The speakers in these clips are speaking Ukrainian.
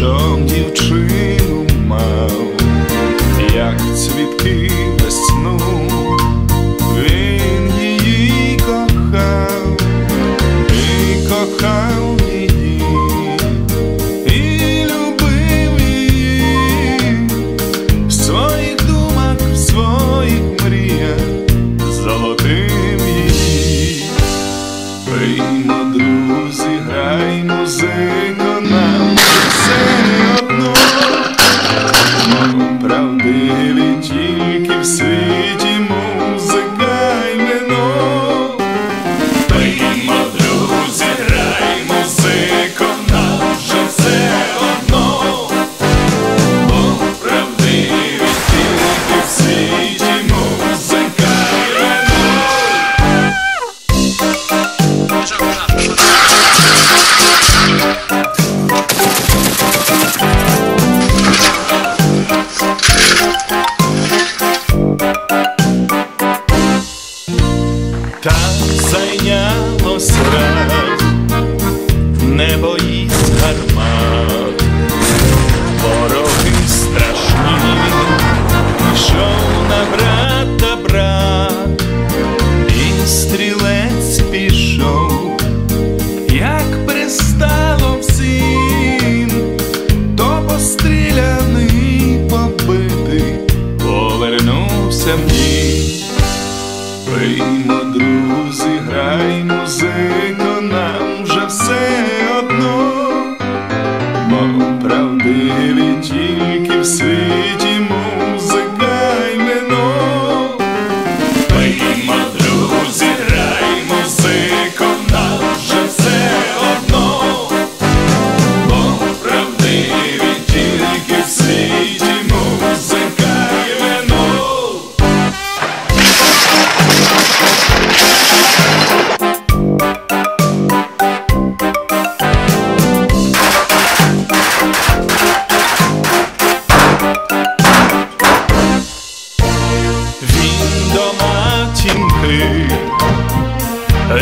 Що дівчину мав, як цвітки весну, він її кохав, і кохав її, і любив в своїх думах, своїх мріях, золотим її, Приймо, друзі, грай музику нам. все одно, но правдиві тільки в світі. Зайнялось раз, не боїться гармат, вороги страшні, пішов на брата брат, і стрілець пішов, як пристало всім, то постріляний, побитий, повернувся в дім.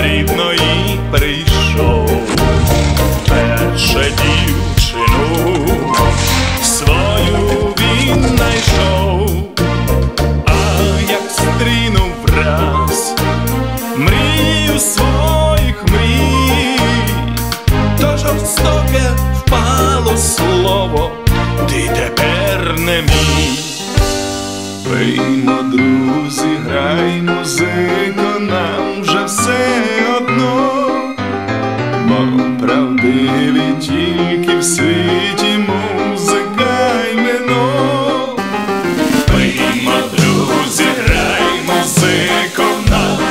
Рідної прийшов, перше дівчину свою він знайшов, а як стрінув раз мрію своїх мрій, то жорстоке впало слово, ти тепер не мій. Пиймо, друзі, грай музику, Можливі тільки в світі музикальне но. Ми, друзі, грай музику на